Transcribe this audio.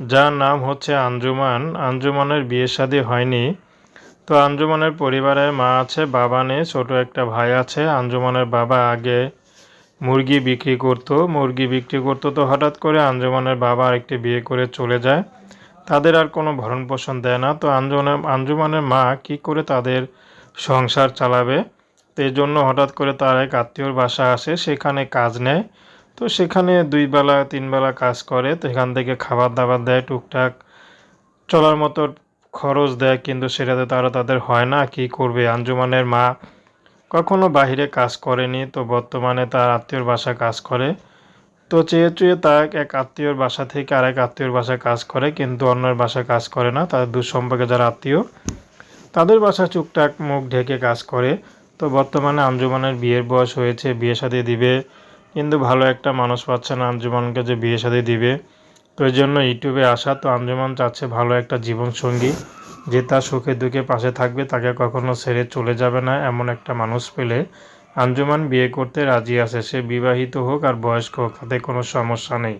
যার নাম হচ্ছে আঞ্জুমান। আঞ্জুমানের বিয়ে শাদী হয়নি। তো আঞ্জুমানের পরিবারে মা আছে, বাবা নেই, ছোট একটা ভাই আছে। আঞ্জুমানের বাবা আগে মুরগি বিক্রি করতো। মুরগি বিক্রি করতো তো হঠাৎ করে আঞ্জুমানের বাবা আরেকটি বিয়ে করে চলে যায়। তাদের আর কোনো ভরণ পোষণ দেয় না। তো আঞ্জুমানের আঞ্জুমানের মা কি করে তাদের সংসার চালাবে? তো এই জন্য হঠাৎ করে তার এক আত্মীয়র বাসা আসে, সেখানে কাজ নেয়। তো সেখানে দুই বেলা, তিন বেলা কাজ করে, তো এখান থেকে খাবার দাবার দেয়, টুকটাক চলার মতো খরচ দেয়, কিন্তু সেটাতে তারা তাদের হয় না, কি করবে? আঞ্জুমানের মা কখনো বাহিরে কাজ করেনি, তো বর্তমানে তার আত্মীয়র বাসা কাজ করে। তো চেয়ে চেয়ে তার এক আত্মীয়র বাসা থেকে আরেক আত্মীয়র বাসা কাজ করে, কিন্তু অন্যের বাসা কাজ করে না তাদের দূর সম্পর্কে যারা আত্মীয়, তাদের বাসা টুকটাক মুখ ঢেকে কাজ করে। তো বর্তমানে আঞ্জুমানের বিয়ের বয়স হয়েছে, বিয়ে শাদী দিবে কিন্তু ভালো একটা মানুষ পাচ্ছে না আঞ্জুমানকে যে বিয়ে শাদী দিবে। তো এই জন্য ইউটিউবে আসা, তো আঞ্জুমান চাচ্ছে ভালো একটা জীবনসঙ্গী যে তার সুখে দুঃখে পাশে থাকবে, তাকে কখনো ছেড়ে চলে যাবে না এমন একটা মানুষ পেলে আঞ্জুমান বিয়ে করতে রাজি আছে। সে বিবাহিত হোক আর বয়স্ক হোক, তাতে কোনো সমস্যা নেই।